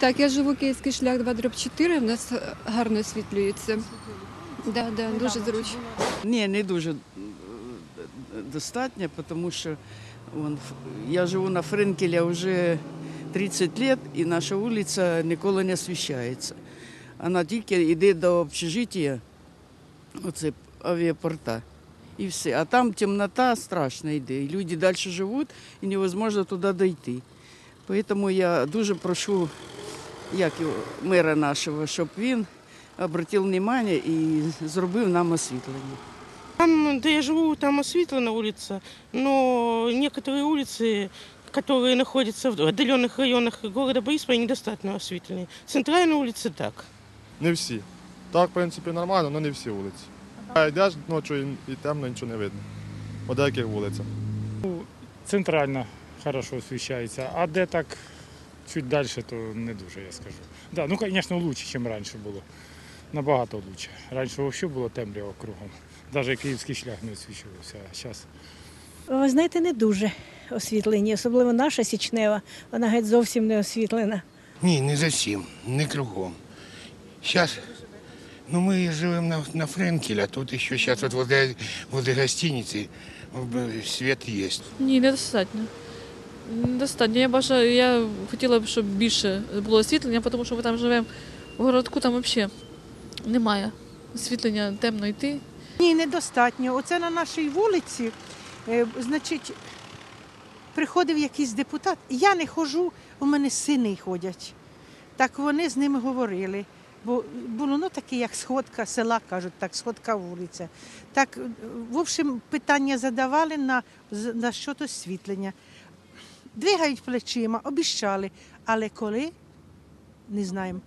Так, я живу Київський шлях 2 дроб 4, в нас е, гарно освітлюється. Да, да, дуже зручно. Ні, не дуже е, достатньо, тому що вон, я живу на Френкеля вже 30 років, і наша вулиця ніколи не освіщається. Вона тільки йде до общежиття, оце авіапорта. І все. А там темнота страшна йде. І люди далі живуть і невозможно туди дойти. Тому я дуже прошу як його, мера нашого, щоб він обратив увагу і зробив нам освітлення. Там, где я живу, там осветлена улица, но некоторые улицы, которые находятся в отдаленных районах города Борисполя, недостаточно осветлены. Центральная улица так. Не всі. Так, в принципі, нормально, але не всі вулиці. А йдеш ночі і, і темно, нічого не видно. По деяких вулицях. центрально хорошо освіщається, а де так чуть далі, то не дуже, я скажу. Да, ну, звісно, краще, ніж раніше було. Набагато краще. Раніше взагалі було темряво кругом. Навіть київський шлях не освічувався, а зараз Ви знаєте, не дуже освітлені, особливо наша січнева, вона геть зовсім не освітлена. Ні, не зовсім, не кругом. Сейчас, ну мы живем на, на Френкеля, тут еще сейчас вот возле, возле гостиницы э, свет есть. Ні, недостатньо. Недостатньо. Я бажаю, я хотіла б, щоб більше було освітлення, тому що ми там живемо в городку, там взагалі немає освітлення темно йти. Ні, недостатньо. Оце на нашій вулиці, е, значить, приходив якийсь депутат. Я не ходжу, у мене сини ходять. Так вони з ними говорили. Бо було ну таке, як сходка села, кажуть, так, сходка вулиця. Так, в общем, питання задавали на, на щодо освітлення. Двигають плечима, обіщали, але коли не знаємо.